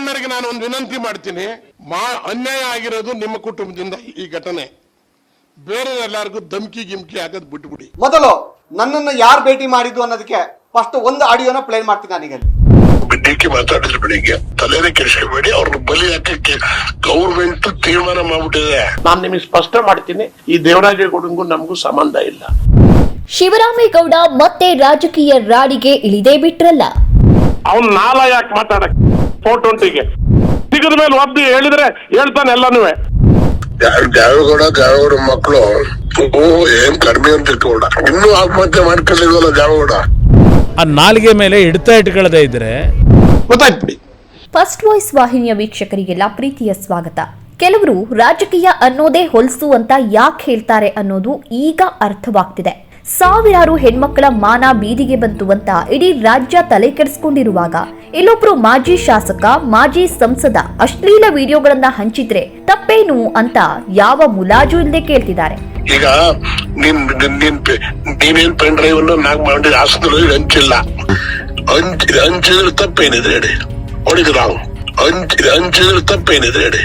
ಶಿವಣ್ಣರಿಗೆ ನಾನು ಒಂದು ವಿನಂತಿ ಮಾಡ್ತೀನಿ ಮಾ ಅನ್ಯಾಯ ಆಗಿರೋದು ನಿಮ್ಮ ಕುಟುಂಬದಿಂದ ಈ ಘಟನೆ. ಬೇರೆ ಎಲ್ಲರಿಗೂ ಧಮ್ಕಿ ಗಿಮ್ಕಿ ಆಗೋದು ಬಿಟ್ಬಿಡಿ. ಮೊದಲು ನನ್ನನ್ನು ಯಾರು ಭೇಟಿ ಮಾಡಿದ್ದು ಅನ್ನೋದಕ್ಕೆ ಫಸ್ಟ್ ಒಂದು ಆಡಿಯೋನ ಪ್ಲೇ ಮಾಡ್ತೀನಿ ನಾನೀಗ. ಡಿಕ್ಕಿ ಮಾತಾಡಿದ್ರು ಬೆಳಿಗ್ಗೆ ತಲೆನೇ ಕೆಡಿಸ್ಕೋಬೇಡಿ ಅವ್ರನ್ನ ಬಲಿ ಹಾಕಕ್ಕೆ ಗೌರ್ಮೆಂಟ್ ತೀರ್ಮಾನ ಮಾಡ್ಬಿಟ್ಟಿದೆ. ನಾನು ನಿಮಗೆ ಸ್ಪಷ್ಟ ಮಾಡ್ತೀನಿ ಈ ದೇವರಾಜೇಗೌಡಂಗೂ ನಮಗೂ ಸಂಬಂಧ ಇಲ್ಲ. ಶಿವರಾಮೇಗೌಡ ಮತ್ತೆ ರಾಜಕೀಯ ರಾಡಿಗೆ ಇಳಿದೇ ಬಿಟ್ರಲ್ಲ. ಅವ್ನ್ ನಾಲ ಯಾಕೆ ಮಾತಾಡಕ್ ಫೋರ್ ಟ್ವೆಂಟಿಗೆ ಸಿಗದ ಮೇಲೆ ಒದ್ದು ಹೇಳಿದ್ರೆ ಹೇಳ್ತಾನೆ ಎಲ್ಲಾನು. ಗಾಯಗೌಡ ಗಾಯಗೌಡ ಮಕ್ಕಳು ಓ ಏನ್ ಕಡಿಮೆ ಅಂತ ಇಟ್ಕೊಂಡ. ಇನ್ನೂ ಆತ್ಮಹತ್ಯೆ ಮಾಡ್ಕೊಂಡಿದ್ವಲ್ಲ ಗಾಯಗೌಡ ಆ ನಾಲಿಗೆ ಮೇಲೆ ಹಿಡ್ತಾ ಇಟ್ಕೊಳ್ಳದೆ ಇದ್ರೆ ಗೊತ್ತಾಯ್ತು ಬಿಡಿ. ಫಸ್ಟ್ ವಾಯ್ಸ್ ವಾಹಿನಿಯ ವೀಕ್ಷಕರಿಗೆಲ್ಲ ಪ್ರೀತಿಯ ಸ್ವಾಗತ. ಕೆಲವರು ರಾಜಕೀಯ ಅನ್ನೋದೇ ಹೊಲಸು ಅಂತ ಯಾಕೆ ಹೇಳ್ತಾರೆ ಅನ್ನೋದು ಈಗ ಅರ್ಥವಾಗ್ತಿದೆ. ಸಾವಿರಾರು ಹೆಣ್ಮಕ್ಕಳ ಮಾನ ಬೀದಿಗೆ ಬಂತು ಅಂತ ಇಡೀ ರಾಜ್ಯ ತಲೆ ಕೆಡಿಸ್ಕೊಂಡಿರುವಾಗ ಇಲ್ಲೊಬ್ರು ಮಾಜಿ ಶಾಸಕ, ಮಾಜಿ ಸಂಸದ ಅಶ್ಲೀಲ ವಿಡಿಯೋಗಳನ್ನ ಹಂಚಿದ್ರೆ ತಪ್ಪೇನು ಅಂತ ಯಾವ ಮುಲಾಜು ಇಲ್ಲದೆ ಕೇಳ್ತಿದ್ದಾರೆ. ಈಗ ನೀನೇನ್ ಪೆನ್ ಡ್ರೈವ್ ಅನ್ನು ನಾಕ್ ಮಾಡಿ ಹಾಸನದಲ್ಲಿ ಹಂಚಿಲ್ಲ. ಹಂಚ ಹಂಚಿದ್ರೆ ತಪ್ಪೇನಿದ್ರೆ ಹೇಳಿ. ಹಂಚಿದ್ರೆ ತಪ್ಪೇನಿದ್ರೆ ಹೇಳಿ.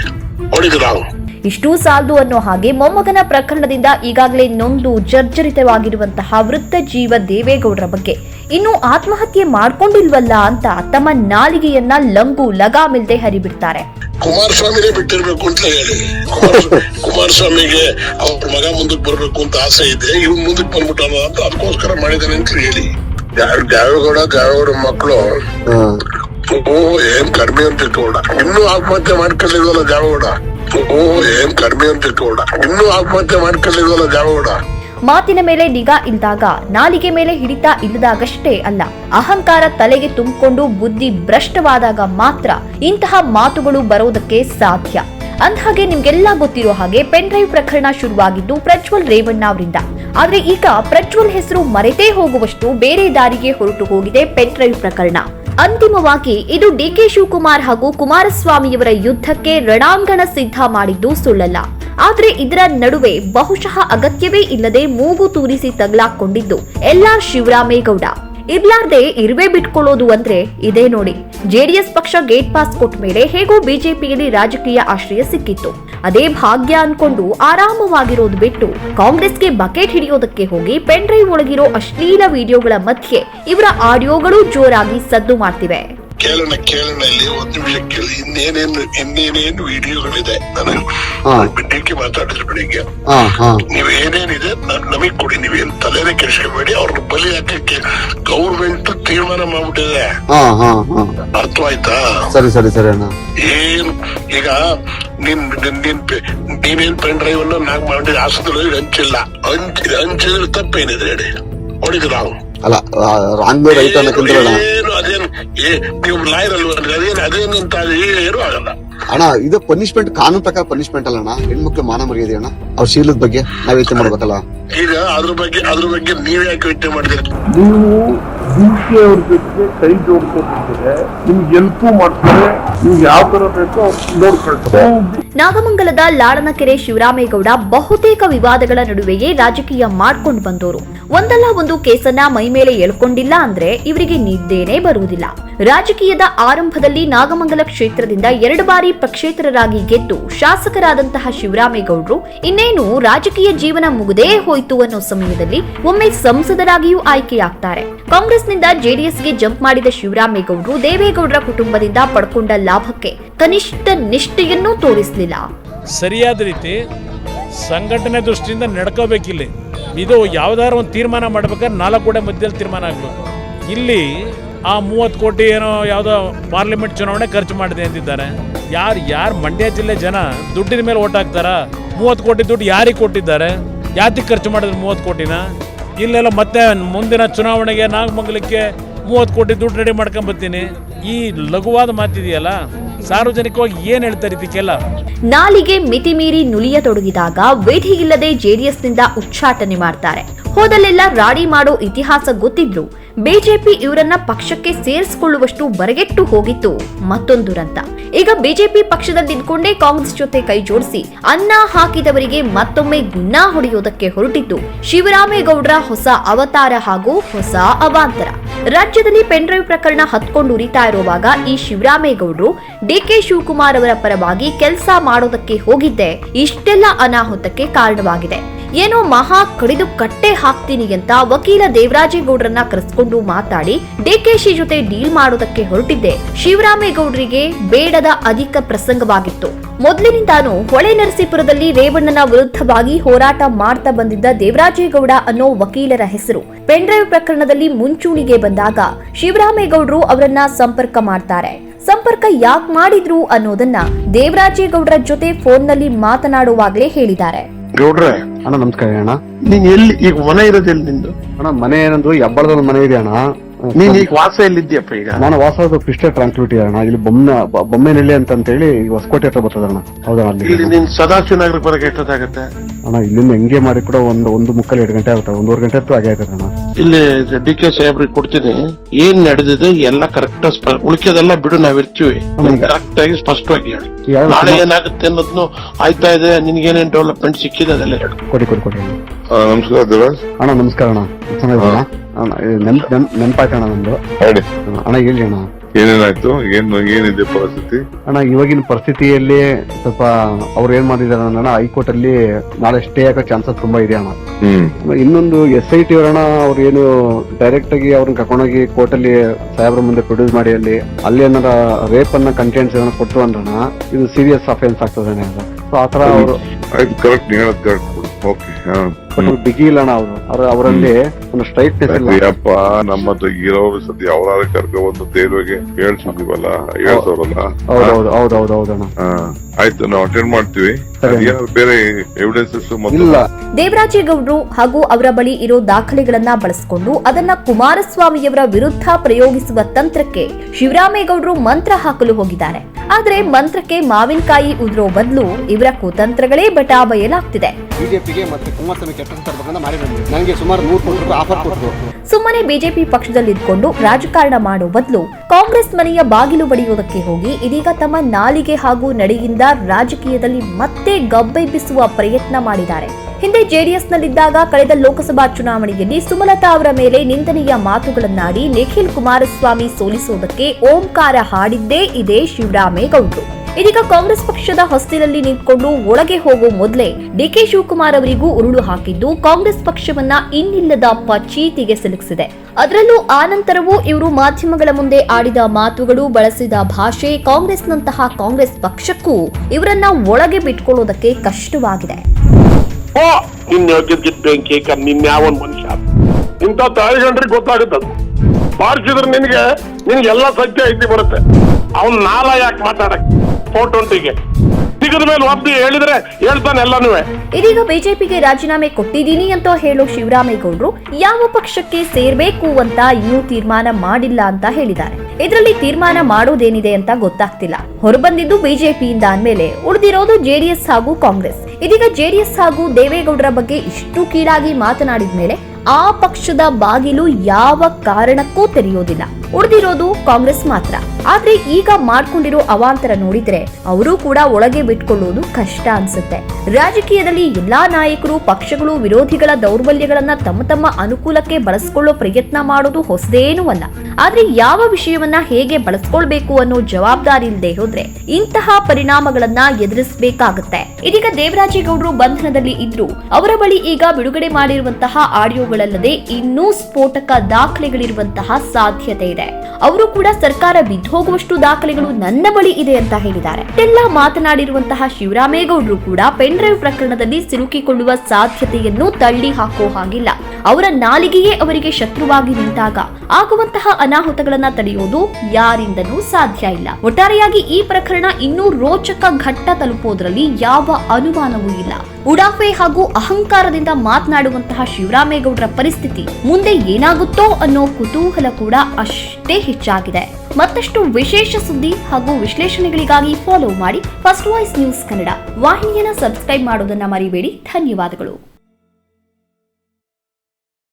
ಇಷ್ಟೂ ಸಾಲದು ಅನ್ನೋ ಹಾಗೆ ಮೊಮ್ಮಗನ ಪ್ರಕರಣದಿಂದ ಈಗಾಗಲೇ ನೊಂದು ಜರ್ಜರಿತವಾಗಿರುವಂತಹ ವೃತ್ತ ಜೀವ ದೇವೇಗೌಡರ ಬಗ್ಗೆ. ಇನ್ನು ಆತ್ಮಹತ್ಯೆ ಮಾಡ್ಕೊಂಡಿಲ್ವಲ್ಲ ಅಂತ ತಮ್ಮ ನಾಲಿಗೆಯನ್ನ ಲಂಗು ಲಗಾಮಿಲ್ದೆ ಹರಿಬಿಡ್ತಾರೆ. ಕುಮಾರಸ್ವಾಮಿನೇ ಬಿಟ್ಟಿರ್ಬೇಕು ಅಂತ ಹೇಳಿ. ಕುಮಾರಸ್ವಾಮಿ ಕುಮಾರಸ್ವಾಮಿಗೆ ಅವ್ರ ಮಗ ಮುಂದಕ್ಕೆ ಬರ್ಬೇಕು ಅಂತ ಆಸೆ ಇದೆ ಇವ್ನು ಮುಂದಕ್ಕೆ ಬಂದ್ಬಿಟ್ಟಲ್ಲ ಅಂತ ಅದಕ್ಕೋಸ್ಕರ ಮಾಡಿದಾನೆ ಅಂತ ಹೇಳಿ. ಗಾಯಗೌಡ ಗಾಯಗೌಡ ಮಕ್ಕಳು ಓ ಏನ್ ಕಡಿಮೆ ಅಂತ ಇಟ್ಕೊಂಡ ಇನ್ನೂ ಆತ್ಮಹತ್ಯೆ ಮಾಡ್ಕೊಂಡಿದ್ವಲ್ಲ ಗಾಯಗೌಡ ಓ ಏನ್ ಕಡಿಮೆ ಅಂತ ಇನ್ನೂ ಆತ್ಮಹತ್ಯೆ ಮಾತಿನ ಮೇಲೆ ನಿಗಾ ಇಲ್ದಾಗ ನಾಲಿಗೆ ಮೇಲೆ ಹಿಡಿತ ಇಲ್ಲದಾಗಷ್ಟೇ ಅಲ್ಲ, ಅಹಂಕಾರ ತಲೆಗೆ ತುಂಬಿಕೊಂಡು ಬುದ್ಧಿ ಭ್ರಷ್ಟವಾದಾಗ ಮಾತ್ರ ಇಂತಹ ಮಾತುಗಳು ಬರೋದಕ್ಕೆ ಸಾಧ್ಯ. ಅಂದಹಾಗೆ ನಿಮ್ಗೆಲ್ಲ ಗೊತ್ತಿರೋ ಹಾಗೆ ಪೆನ್ ಡ್ರೈವ್ ಪ್ರಕರಣ ಶುರುವಾಗಿದ್ದು ಪ್ರಜ್ವಲ್ ರೇವಣ್ಣ ಅವರಿಂದ. ಆದ್ರೆ ಈಗ ಪ್ರಜ್ವಲ್ ಹೆಸರು ಮರೆತೇ ಹೋಗುವಷ್ಟು ಬೇರೆ ದಾರಿಗೆ ಹೊರಟು ಹೋಗಿದೆ ಪೆನ್ ಡ್ರೈವ್ ಪ್ರಕರಣ. ಅಂತಿಮವಾಗಿ ಇದು ಡಿಕೆ ಶಿವಕುಮಾರ್ ಹಾಗೂ ಕುಮಾರಸ್ವಾಮಿಯವರ ಯುದ್ಧಕ್ಕೆ ರಣಾಂಗಣ ಸಿದ್ಧ ಮಾಡಿದ್ದು ಸುಳ್ಳಲ್ಲ. ಆದ್ರೆ ಇದರ ನಡುವೆ ಬಹುಶಃ ಅಗತ್ಯವೇ ಇಲ್ಲದೆ ಮೂಗು ತೂರಿಸಿ ತಗಲಾಕೊಂಡಿದ್ದು ಎಲ್ಲಾ ಶಿವರಾಮೇಗೌಡ. ಇರ್ಲಾರ್ದೆ ಇರುವೆ ಬಿಟ್ಕೊಳ್ಳೋದು ಅಂದ್ರೆ ಇದೇ ನೋಡಿ. ಜೆಡಿಎಸ್ ಪಕ್ಷ ಗೇಟ್ ಪಾಸ್ ಕೊಟ್ಟ ಮೇಲೆ ಹೇಗೋ ಬಿಜೆಪಿಯಲ್ಲಿ ರಾಜಕೀಯ ಆಶ್ರಯ ಸಿಕ್ಕಿತ್ತು. ಅದೇ ಭಾಗ್ಯ ಅನ್ಕೊಂಡು ಆರಾಮವಾಗಿರೋದು ಬಿಟ್ಟು ಕಾಂಗ್ರೆಸ್ಗೆ ಬಕೆಟ್ ಹಿಡಿಯೋದಕ್ಕೆ ಹೋಗಿ ಪೆನ್ ಡ್ರೈವ್ ಒಳಗಿರೋ ಅಶ್ಲೀಲ ವಿಡಿಯೋಗಳ ಮಧ್ಯೆ ಇವರ ಆಡಿಯೋಗಳು ಜೋರಾಗಿ ಸದ್ದು ಮಾಡ್ತಿವೆ. ಕೇಳೋಣ ಕೇಳೋಣ ಇಲ್ಲಿ ಒಂದ್ ನಿಮಿಷ ಕೇಳಿ. ಇನ್ನೇನೇನು ಇನ್ನೇನೇನು ವಿಡಿಯೋಗಳಿದೆ? ನನಗೆ ಮಾತಾಡಿದ್ರು ಬೆಳಿಗ್ಗೆ. ನೀವ್ ಏನೇನಿದೆ ನಮಗ್ ಕೊಡಿ. ನೀವೇನ್ ತಲೆನೇ ಕೆಡಿಸ್ಕೋಬೇಡಿ. ಅವ್ರನ್ನ ಬಲಿ ಹಾಕಕ್ಕೆ ಗೌರ್ಮೆಂಟ್ ತೀರ್ಮಾನ ಮಾಡ್ಬಿಟ್ಟಿದೆ. ಹಾ ಅರ್ಥವಾಯ್ತಾ? ಸರಿ ಸರಿ ಸರಿ ಅಣ್ಣ. ಏನ್ ಈಗ ನಿನ್ ನಿನ್- ನೀನೇನ್ ಪೆನ್ ಡ್ರೈವ್ ಅನ್ನು ನಾಕ್ ಮಾಡಿ ಹಾಸನದಲ್ಲಿ ಹಂಚಿಲ್ಲ ಹಂಚ ಹಂಚಿದ್ರೆ ತಪ್ಪೇನಿದೆ ಹೇಳಿ. ಹೊಡಿದ್ರು ನಾವು ಅಲ್ಲ ರಾಂಗ್ ರೈಟ್ ಅನ್ನಕ್ಕಿಂತ ಅಣ್ಣ ಏನು ಅದೇನು ಏ- ನೀವು ಲಾಯರ್ ಅಲ್ವಾ ಅದೇನು ಅದೇನು ಅಂತ ಏನು ಆಗಲ್ಲ. ಅಣ್ಣ ಇದು ಪನಿಷ್ಮೆಂಟ್ ಕಾನೂನು ಪ್ರಕಾರ ಪನಿಷ್ಮೆಂಟ್ ಅಲ್ಲ ಅಣ್ಣ. ಹೆಣ್ಮಕ್ಳು ಮಾನ ಮರ್ಯಾದೆ ಅಣ್ಣ. ಅವ್ರ ಶೀಲದ ಬಗ್ಗೆ ನಾವ್ ಯೋಚನೆ ಮಾಡ್ಬೇಕಲ್ಲ. ಈಗ ಅದ್ರ ಬಗ್ಗೆ ಅದ್ರ ಬಗ್ಗೆ ನೀವ್ ಯಾಕೆ ಯೋಚನೆ ಮಾಡಿದ್ರಿ ನೀವು ಡಿಕೆ ಅವ್ರ ಜೊತೆ ಕೈ ಜೋಡಿಸ್ಕೊಂಡಿದ್ರೆ ನಿಮ್ಗೆ ಎಲ್ಪು ಮಾಡ್ತಾರೆ ನಿಮ್ಗೆ ಯಾವ ತರ ಬೇಕೋ ಅವ್ರು ನೋಡ್ಕೊಳ್ತಾರೆ ನಾಗಮಂಗಲದ ಲಾಳನಕೆರೆ ಶಿವರಾಮೇಗೌಡ ಬಹುತೇಕ ವಿವಾದಗಳ ನಡುವೆಯೇ ರಾಜಕೀಯ ಮಾಡ್ಕೊಂಡು ಬಂದವರು ಒಂದಲ್ಲ ಒಂದು ಕೇಸನ್ನ ಮೈಮೇಲೆ ಎಳ್ಕೊಂಡಿಲ್ಲ ಅಂದ್ರೆ ಇವರಿಗೆ ನಿದ್ದೇನೆ ಬರುವುದಿಲ್ಲ. ರಾಜಕೀಯದ ಆರಂಭದಲ್ಲಿ ನಾಗಮಂಗಲ ಕ್ಷೇತ್ರದಿಂದ ಎರಡು ಬಾರಿ ಪಕ್ಷೇತರರಾಗಿ ಗೆದ್ದು ಶಾಸಕರಾದಂತಹ ಶಿವರಾಮೇಗೌಡರು, ಇನ್ನೇನು ರಾಜಕೀಯ ಜೀವನ ಮುಗದೇ ಹೋಯಿತು ಅನ್ನೋ ಸಮಯದಲ್ಲಿ ಒಮ್ಮೆ ಸಂಸದರಾಗಿಯೂ ಆಯ್ಕೆಯಾಗ್ತಾರೆ. ಕಾಂಗ್ರೆಸ್ನಿಂದ ಜೆಡಿಎಸ್ಗೆ ಜಂಪ್ ಮಾಡಿದ ಶಿವರಾಮೇಗೌಡರು ದೇವೇಗೌಡರ ಕುಟುಂಬದಿಂದ ಪಡ್ಕೊಂಡ ಲಾಭಕ್ಕೆ ಕನಿಷ್ಠ ನಿಷ್ಠೆಯನ್ನೂ ತೋರಿಸಲಿಲ್ಲ. ಸರಿಯಾದ ರೀತಿ ಸಂಘಟನೆ ದೃಷ್ಟಿಯಿಂದ ನಡ್ಕೋಬೇಕಿಲ್ಲಿ. ಇದು ಯಾವ್ದಾದ್ರು ಒಂದು ತೀರ್ಮಾನ ಮಾಡ್ಬೇಕಾದ್ರೆ ನಾಲ್ಕು ಗೋಡೆ ಮಧ್ಯದಲ್ಲಿ ತೀರ್ಮಾನ ಆಗಬೇಕು. ಇಲ್ಲಿ ಆ ಮೂವತ್ತು ಕೋಟಿ ಏನೋ ಯಾವುದೋ ಪಾರ್ಲಿಮೆಂಟ್ ಚುನಾವಣೆ ಖರ್ಚು ಮಾಡಿದೆ ಅಂತಿದ್ದಾರೆ. ಯಾರು ಯಾರು ಮಂಡ್ಯ ಜಿಲ್ಲೆ ಜನ ದುಡ್ಡಿನ ಮೇಲೆ ಓಟ್ ಹಾಕ್ತಾರ? ಮೂವತ್ತು ಕೋಟಿ ದುಡ್ಡು ಯಾರಿಗೆ ಕೊಟ್ಟಿದ್ದಾರೆ? ಯಾತಿಗೆ ಖರ್ಚು ಮಾಡಿದ್ರು ಮೂವತ್ತು ಕೋಟಿನ? ಇಲ್ಲೆಲ್ಲ ಮತ್ತೆ ಮುಂದಿನ ಚುನಾವಣೆಗೆ ನಾಗಮಂಗಲಕ್ಕೆ ಮೂವತ್ತು ಕೋಟಿ ದುಡ್ಡು ರೆಡಿ ಮಾಡ್ಕೊಂಬರ್ತೀನಿ ಈ ಲಘುವಾದ ಮಾತಿದೆಯಲ್ಲ? ಸಾರ್ವಜನಿಕವಾಗಿ ಏನು ಹೇಳ್ತಾರೆ ಇದಕ್ಕೆಲ್ಲ ನಾಲಿಗೆ ಮಿತಿಮೀರಿ ನುಲಿಯತೊಡಗಿದಾಗ ವೇದಿಯಿಲ್ಲದೆ ಜೆಡಿಎಸ್ನಿಂದ ಉಚ್ಚಾಟನೆ ಮಾಡ್ತಾರೆ. ಹೋದಲ್ಲೆಲ್ಲ ರಾಡಿ ಮಾಡೋ ಇತಿಹಾಸ ಗೊತ್ತಿದ್ರು ಬಿಜೆಪಿ ಇವರನ್ನ ಪಕ್ಷಕ್ಕೆ ಸೇರಿಸಿಕೊಳ್ಳುವಷ್ಟು ಬರಗೆಟ್ಟು ಹೋಗಿತ್ತು. ಮತ್ತೊಂದು ರಂತ ಈಗ ಬಿಜೆಪಿ ಪಕ್ಷದಲ್ಲಿ ನಿಂತ್ಕೊಂಡೇ ಕಾಂಗ್ರೆಸ್ ಜೊತೆ ಕೈ ಜೋಡಿಸಿ ಅನ್ನ ಹಾಕಿದವರಿಗೆ ಮತ್ತೊಮ್ಮೆ ಗುನ್ನ ಹೊಡೆಯೋದಕ್ಕೆ ಹೊರಟಿತ್ತು. ಶಿವರಾಮೇಗೌಡರ ಹೊಸ ಅವತಾರ ಹಾಗೂ ಹೊಸ ಅವಾಂತರ. ರಾಜ್ಯದಲ್ಲಿ ಪೆನ್ಡ್ರೈವ್ ಪ್ರಕರಣ ಹತ್ಕೊಂಡು ಉರಿತಾ ಇರುವಾಗ ಈ ಶಿವರಾಮೇಗೌಡರು ಡಿಕೆ ಶಿವಕುಮಾರ್ ಅವರ ಪರವಾಗಿ ಕೆಲಸ ಮಾಡೋದಕ್ಕೆ ಹೋಗಿದ್ದೆ. ಇಷ್ಟೆಲ್ಲ ಅನಾಹುತಕ್ಕೆ ಕಾರಣವಾಗಿದೆ. ಏನೋ ಮಹಾ ಕಡಿದು ಕಟ್ಟೆ ಹಾಕ್ತೀನಿ ಅಂತ ವಕೀಲ ದೇವರಾಜೇಗೌಡರನ್ನ ಕರೆಸ್ಕೊಂಡು ಮಾತಾಡಿ ಡಿಕೆಶಿ ಜೊತೆ ಡೀಲ್ ಮಾಡೋದಕ್ಕೆ ಹೊರಟಿದ್ದೆ. ಶಿವರಾಮೇಗೌಡರಿಗೆ ಬೇಡದ ಅಧಿಕ ಪ್ರಸಂಗವಾಗಿತ್ತು. ಮೊದಲಿನಿಂದಾನು ಹೊಳೆ ನರಸೀಪುರದಲ್ಲಿ ರೇವಣ್ಣನ ವಿರುದ್ಧವಾಗಿ ಹೋರಾಟ ಮಾಡ್ತಾ ಬಂದಿದ್ದ ದೇವರಾಜೇಗೌಡ ಅನ್ನೋ ವಕೀಲರ ಹೆಸರು ಪೆಂಡ್ರೈವ್ ಪ್ರಕರಣದಲ್ಲಿ ಮುಂಚೂಣಿಗೆ ಬಂದಾಗ ಶಿವರಾಮೇಗೌಡರು ಅವರನ್ನ ಸಂಪರ್ಕ ಮಾಡ್ತಾರೆ. ಸಂಪರ್ಕ ಯಾಕೆ ಮಾಡಿದ್ರು ಅನ್ನೋದನ್ನ ದೇವರಾಜೇಗೌಡರ ಜೊತೆ ಫೋನ್ನಲ್ಲಿ ಮಾತನಾಡುವಾಗಲೇ ಹೇಳಿದ್ದಾರೆ. ಗೌಡ್ರೆ ಅಣ್ಣ ನಮಸ್ಕಾರ ಅಣ್ಣ. ನೀನ್ ಎಲ್ಲಿ ಈಗ ಮನೆ ಇರೋದಿಲ್ಲ ಎಲ್ಲಿ ನಿಂದು? ಅಣ್ಣ ಮನೆ ಏನಂದ್ರು ಹೆಬ್ಬಳದ ಒಂದು ಮನೆ ಇದೆ ಅಣ್ಣ ನೀನ್ ಈಗ ವಾಸ ಎಲ್ಲಿದ್ಯಪ್ಪ ಈಗ? ನಾನು ವಾಸ ಕ್ರಿಸ್ಟಲ್ ಟ್ರಾನ್ಸ್ಪಿಟಿ ಅಣ್ಣ. ಇಲ್ಲಿ ಬೊಮ್ಮೆ ಬೊಮ್ಮೆ ಬೊಮ್ಮೆನಹಳ್ಳಿ ಅಂತ ಹೇಳಿ ಹೊಸಕೋಟೆ ಹತ್ರ ಬರ್ತದ ಅಣ್ಣ. ಹೌದಾ ಅಲ್ಲಿ ಇಲ್ಲಿ ನೀನ್ ಸದಾಶಿವ ನಗರ ಬರಕ್ಕೆ ಎಷ್ಟೊತ್ತಾಗತ್ತೆ? ಅಣ್ಣ ಇಲ್ಲಿಂದ ಹೆಂಗೆ ಮಾಡಿ ಕೂಡ ಒಂದು ಒಂದು ಮುಕ್ಕಲ್ ಎರಡು ಗಂಟೆ ಆಗುತ್ತೆ. ಒಂದೂವರೆ ಗಂಟೆ ಹತ್ತು ಆಗೇ ಆಗುತ್ತೆ ಅಣ್ಣ. ಇಲ್ಲಿ ಡಿ ಕೆ ಸಾಹೇಬ್ರಿಗೆ ಕೊಡ್ತೀನಿ. ಏನ್ ನಡೆದಿದೆ ಎಲ್ಲ ಕರೆಕ್ಟ್ ಉಳಿಕೆದೆಲ್ಲ ಬಿಡು ನಾವಿರ್ತೀವಿ ಕರೆಕ್ಟ್ ಆಗಿ ಸ್ಪಷ್ಟವಾಗಿ ಹೇಳಿ. ನಾಳೆ ಏನಾಗುತ್ತೆ ಅನ್ನೋದ್ನು ಆಯ್ತಾ ಇದೆ ನಿನ್ಗೇನೇನ್ ಡೆವಲಪ್ಮೆಂಟ್ ಸಿಕ್ಕಿದೆ ಅದೆಲ್ಲ ಹೇಳು. ಕೊಡಿ ಕೊಡಿ ಕೊಡಿ ಅಣ್ಣ. ನಮಸ್ಕಾರ ದೇವರಾಜ್. ಅಣ್ಣ ನಮಸ್ಕಾರ ಅಣ್ಣ. ಚೆನ್ನಾಗಿದ್ದೀರಾ? ನೆನ್ಪ್ ನೆನ್ಪ್ ನೆನಪಾಯ್ತು ಅಣ್ಣ ನಮ್ದು. ಹೇಳಿ. ಅಣ್ಣ, ಹೇಳಿ ಅಣ್ಣ. ಏನೇನಾಯ್ತು? ಏನ್ ಏನಿದೆ ಪರಿಸ್ಥಿತಿ? ಅಣ್ಣ ಇವಾಗಿನ ಪರಿಸ್ಥಿತಿಯಲ್ಲಿ ಸ್ವಲ್ಪ ಅವ್ರು ಏನ್ ಮಾಡಿದಾರೆ ಅಣ್ಣ ಹೈಕೋರ್ಟ್ ಅಲ್ಲಿ ನಾಳೆ ಸ್ಟೇ ಆಗೋ ಚಾನ್ಸಸ್ ತುಂಬಾ ಇದೆ ಅಣ್ಣ. ಹ್ಮ್. ಇನ್ನೊಂದು ಎಸ್ ಐ ಟಿ ಅವರಣ ಅವ್ರು ಏನು ಡೈರೆಕ್ಟ್ ಆಗಿ ಅವ್ರನ್ನ ಕರ್ಕೊಂಡೋಗಿ ಕೋರ್ಟ್ ಅಲ್ಲಿ ಸಾಹೇಬ್ರ ಮುಂದೆ ಪ್ರೊಡ್ಯೂಸ್ ಮಾಡಿ ಅಲ್ಲಿ ಅಲ್ಲಿ ಏನಾರ ರೇಪ್ ಅನ್ನ ಕಂಟೆಂಟ್ಸ್ ಏನಾರ ಕೊಟ್ಟು ಅಂದ್ರಣ ಇದು ಸೀರಿಯಸ್ ಅಫೆನ್ಸ್ ಆಗ್ತದೆ ಸೊ ಆತರ ಅವರು ಆಯ್ತು ಕರೆಕ್ಟ್ ನೀ ಹೇಳೋದ್ ಕರೆಕ್ಟ್ ಓಕೆ ಬಿಗಿ ಇಲ್ಲ ಅವನು ಅವರು ಅವ್ರ ಅವರಲ್ಲಿ ಒಂದು ಸ್ಟ್ರೈಟ್ನೆಸ್ ಇಲ್ಲ ಅಪ್ಪ ನಮ್ಮ ಹತ್ರ ಇರೋರು ಸದ್ಯ ಅವರಾದ ಕರ್ಕೊ ಒಂದು ತೇರುವಿಗೆ ಹೇಳ್ಸಿದೀವಲ್ಲ ಹೇಳ್ಸೋರಲ್ಲ? ಹೌದೌದು ಹೌದೌದು ಹೌದಣ್ಣ. ಆಯ್ತು ನಾವು ಅಟೆಂಡ್ ಮಾಡ್ತೀವಿ. ದೇವರಾಜೇ ಗೌಡ್ರು ಬೇರೆ ಎವಿಡೆನ್ಸಸ್ ಇಲ್ಲ. ದೇವರಾಜೇಗೌಡರು ಹಾಗೂ ಅವರ ಬಳಿ ಇರೋ ದಾಖಲೆಗಳನ್ನ ಬಳಸಿಕೊಂಡು ಅದನ್ನ ಕುಮಾರಸ್ವಾಮಿಯವರ ವಿರುದ್ಧ ಪ್ರಯೋಗಿಸುವ ತಂತ್ರಕ್ಕೆ ಶಿವರಾಮೇಗೌಡರು ಮಂತ್ರ ಹಾಕಲು ಹೋಗಿದ್ದಾರೆ. ಆದ್ರೆ ಮಂತ್ರಕ್ಕೆ ಮಾವಿನಕಾಯಿ ಉದುರೋ ಬದಲು ಇವರ ಕುತಂತ್ರಗಳೇ ಬಟಾ ಬಯಲಾಗ್ತಿದೆ ಬಿಜೆಪಿಗೆ ಮತ್ತೆ ಕುಮಾರಸ್ವಾಮಿ ಕೆಟ್ಟ ತರಬೇಕಂತ ಮಾಡಿ ಬಂದ್ರು ನನಗೆ ಸುಮಾರು ನೂರು ಕೋಟಿ ರೂಪಾಯಿ ಆಫರ್ ಕೊಟ್ಟರು ಸುಮ್ಮನೆ ಬಿಜೆಪಿ ಪಕ್ಷದಲ್ಲಿದ್ಕೊಂಡು ರಾಜಕಾರಣ ಮಾಡೋ ಬದಲು ಕಾಂಗ್ರೆಸ್ ಮನೆಯ ಬಾಗಿಲು ಬಡಿಯುವುದಕ್ಕೆ ಹೋಗಿ ಇದೀಗ ತಮ್ಮ ನಾಲಿಗೆ ಹಾಗೂ ನಡೆಯಿಂದ ರಾಜಕೀಯದಲ್ಲಿ ಮತ್ತೆ ಗಬ್ಬೆಬ್ಬಿಸುವ ಪ್ರಯತ್ನ ಮಾಡಿದ್ದಾರೆ. ಹಿಂದೆ ಜೆಡಿಎಸ್ನಲ್ಲಿದ್ದಾಗ ಕಳೆದ ಲೋಕಸಭಾ ಚುನಾವಣೆಯಲ್ಲಿ ಸುಮಲತಾ ಅವರ ಮೇಲೆ ನಿಂದನೆಯ ಮಾತುಗಳನ್ನಾಡಿ ನಿಖಿಲ್ ಕುಮಾರಸ್ವಾಮಿ ಸೋಲಿಸುವುದಕ್ಕೆ ಓಂಕಾರ ಹಾಡಿದ್ದೇ ಇದೇ ಶಿವರಾಮೇಗೌಡರು ಇದೀಗ ಕಾಂಗ್ರೆಸ್ ಪಕ್ಷದ ಹೊಸ್ತಿಲಲ್ಲಿ ನಿಂತ್ಕೊಂಡು ಒಳಗೆ ಹೋಗೋ ಮೊದಲೇ ಡಿಕೆ ಶಿವಕುಮಾರ್ ಅವರಿಗೂ ಉರುಳು ಹಾಕಿದ್ದು ಕಾಂಗ್ರೆಸ್ ಪಕ್ಷವನ್ನ ಇನ್ನಿಲ್ಲದ ಪಚೀತಿಗೆ ಸಿಲುಕಿಸಿದೆ. ಅದರಲ್ಲೂ ಆನಂತರವೂ ಇವರು ಮಾಧ್ಯಮಗಳ ಮುಂದೆ ಆಡಿದ ಮಾತುಗಳು ಬಳಸಿದ ಭಾಷೆ ಕಾಂಗ್ರೆಸ್ನಂತಹ ಕಾಂಗ್ರೆಸ್ ಪಕ್ಷಕ್ಕೂ ಇವರನ್ನ ಒಳಗೆ ಬಿಟ್ಕೊಳ್ಳೋದಕ್ಕೆ ಕಷ್ಟವಾಗಿದೆ. ಓ ನಿನ್ ಯೋಗ್ಯದ ಬೆಂಕಿ ನಿನ್ ಯಾವನ್ ಮನುಷ್ಯ? ಇಂಥ ತಾಯಿಗಂಡ್ರಿಗೆ ಗೊತ್ತಾಗುತ್ತದು ಬಾರಿಸಿದ್ರೆ ನಿನ್ಗೆ ನಿನ್ಗೆ ಎಲ್ಲ ಸತ್ಯ ಐತಿ ಬರುತ್ತೆ. ಅವ್ನ್ ನಾಲ ಯಾಕೆ ಮಾತಾಡಕ್? ಸಿಗದ ಮೇಲೆ ಹೇಳಿದ್ರೆ ಇದೀಗ ಬಿಜೆಪಿಗೆ ರಾಜೀನಾಮೆ ಕೊಟ್ಟಿದ್ದೀನಿ ಅಂತ ಹೇಳೋ ಶಿವರಾಮೇಗೌಡರು ಯಾವ ಪಕ್ಷಕ್ಕೆ ಸೇರ್ಬೇಕು ಅಂತ ಇನ್ನೂ ತೀರ್ಮಾನ ಮಾಡಿಲ್ಲ ಅಂತ ಹೇಳಿದ್ದಾರೆ. ಇದರಲ್ಲಿ ತೀರ್ಮಾನ ಮಾಡೋದೇನಿದೆ ಅಂತ ಗೊತ್ತಾಗ್ತಿಲ್ಲ. ಹೊರಬಂದಿದ್ದು ಬಿಜೆಪಿಯಿಂದ ಅಂದ್ಮೇಲೆ ಉಳಿದಿರೋದು ಜೆಡಿಎಸ್ ಹಾಗೂ ಕಾಂಗ್ರೆಸ್. ಇದೀಗ ಜೆಡಿಎಸ್ ಹಾಗೂ ದೇವೇಗೌಡರ ಬಗ್ಗೆ ಇಷ್ಟು ಕೀಳಾಗಿ ಮಾತನಾಡಿದ ಮೇಲೆ ಆ ಪಕ್ಷದ ಬಾಗಿಲು ಯಾವ ಕಾರಣಕ್ಕೂ ತೆರೆಯೋದಿಲ್ಲ. ಉಳಿದಿರೋದು ಕಾಂಗ್ರೆಸ್ ಮಾತ್ರ. ಆದ್ರೆ ಈಗ ಮಾಡ್ಕೊಂಡಿರೋ ಅವಾಂತರ ನೋಡಿದ್ರೆ ಅವರು ಕೂಡ ಒಳಗೆ ಬಿಟ್ಕೊಳ್ಳೋದು ಕಷ್ಟ ಅನ್ಸುತ್ತೆ. ರಾಜಕೀಯದಲ್ಲಿ ಎಲ್ಲಾ ನಾಯಕರು, ಪಕ್ಷಗಳು, ವಿರೋಧಿಗಳ ದೌರ್ಬಲ್ಯಗಳನ್ನ ತಮ್ಮ ತಮ್ಮ ಅನುಕೂಲಕ್ಕೆ ಬಳಸ್ಕೊಳ್ಳೋ ಪ್ರಯತ್ನ ಮಾಡೋದು ಹೊಸದೇನೂ ಅಲ್ಲ. ಆದ್ರೆ ಯಾವ ವಿಷಯವನ್ನ ಹೇಗೆ ಬಳಸ್ಕೊಳ್ಬೇಕು ಅನ್ನೋ ಜವಾಬ್ದಾರಿ ಇಲ್ಲದೆ ಹೋದ್ರೆ ಇಂತಹ ಪರಿಣಾಮಗಳನ್ನ ಎದುರಿಸಬೇಕಾಗುತ್ತೆ. ಇದೀಗ ದೇವರಾಜೇಗೌಡರು ಬಂಧನದಲ್ಲಿ ಇದ್ರು ಅವರ ಬಳಿ ಈಗ ಬಿಡುಗಡೆ ಮಾಡಿರುವಂತಹ ಆಡಿಯೋಗಳಲ್ಲದೆ ಇನ್ನೂ ಸ್ಫೋಟಕ ದಾಖಲೆಗಳಿರುವಂತಹ ಸಾಧ್ಯತೆ ಇದೆ. ಅವರು ಕೂಡ ಸರ್ಕಾರ ಬಿದ್ದೋಗುವಷ್ಟು ದಾಖಲೆಗಳು ನನ್ನ ಬಳಿ ಇದೆ ಅಂತ ಹೇಳಿದ್ದಾರೆ. ಎಲ್ಲ ಮಾತನಾಡಿರುವಂತಹ ಶಿವರಾಮೇಗೌಡರು ಕೂಡ ಪೆನ್ ಡ್ರೈವ್ ಪ್ರಕರಣದಲ್ಲಿ ಸಿಲುಕಿಕೊಳ್ಳುವ ಸಾಧ್ಯತೆಯನ್ನು ತಳ್ಳಿ ಹಾಕೋ ಹಾಗಿಲ್ಲ. ಅವರ ನಾಲಿಗೆಯೇ ಅವರಿಗೆ ಶತ್ರುವಾಗಿ ನಿಂತಾಗ ಆಗುವಂತಹ ಅನಾಹುತಗಳನ್ನ ತಡೆಯೋದು ಯಾರಿಂದನೂ ಸಾಧ್ಯ ಇಲ್ಲ. ಒಟ್ಟಾರೆಯಾಗಿ ಈ ಪ್ರಕರಣ ಇನ್ನೂ ರೋಚಕ ಘಟ್ಟ ತಲುಪೋದ್ರಲ್ಲಿ ಯಾವ ಅನುಮಾನವೂ ಇಲ್ಲ. ಉಡಾಫೆ ಹಾಗೂ ಅಹಂಕಾರದಿಂದ ಮಾತನಾಡುವಂತಹ ಶಿವರಾಮೇಗೌಡರ ಪರಿಸ್ಥಿತಿ ಮುಂದೆ ಏನಾಗುತ್ತೋ ಅನ್ನೋ ಕುತೂಹಲ ಕೂಡ ಅಷ್ಟೇ ಹೆಚ್ಚಾಗಿದೆ. ಮತ್ತಷ್ಟು ವಿಶೇಷ ಸುದ್ದಿ ಹಾಗೂ ವಿಶ್ಲೇಷಣೆಗಳಿಗಾಗಿ ಫಾಲೋ ಮಾಡಿ ಫಸ್ಟ್ ವಾಯ್ಸ್ ನ್ಯೂಸ್ ಕನ್ನಡ. ವಾಹಿನಿಯನ್ನು ಸಬ್ಸ್ಕ್ರೈಬ್ ಮಾಡೋದನ್ನ ಮರಿಬೇಡಿ. ಧನ್ಯವಾದಗಳು.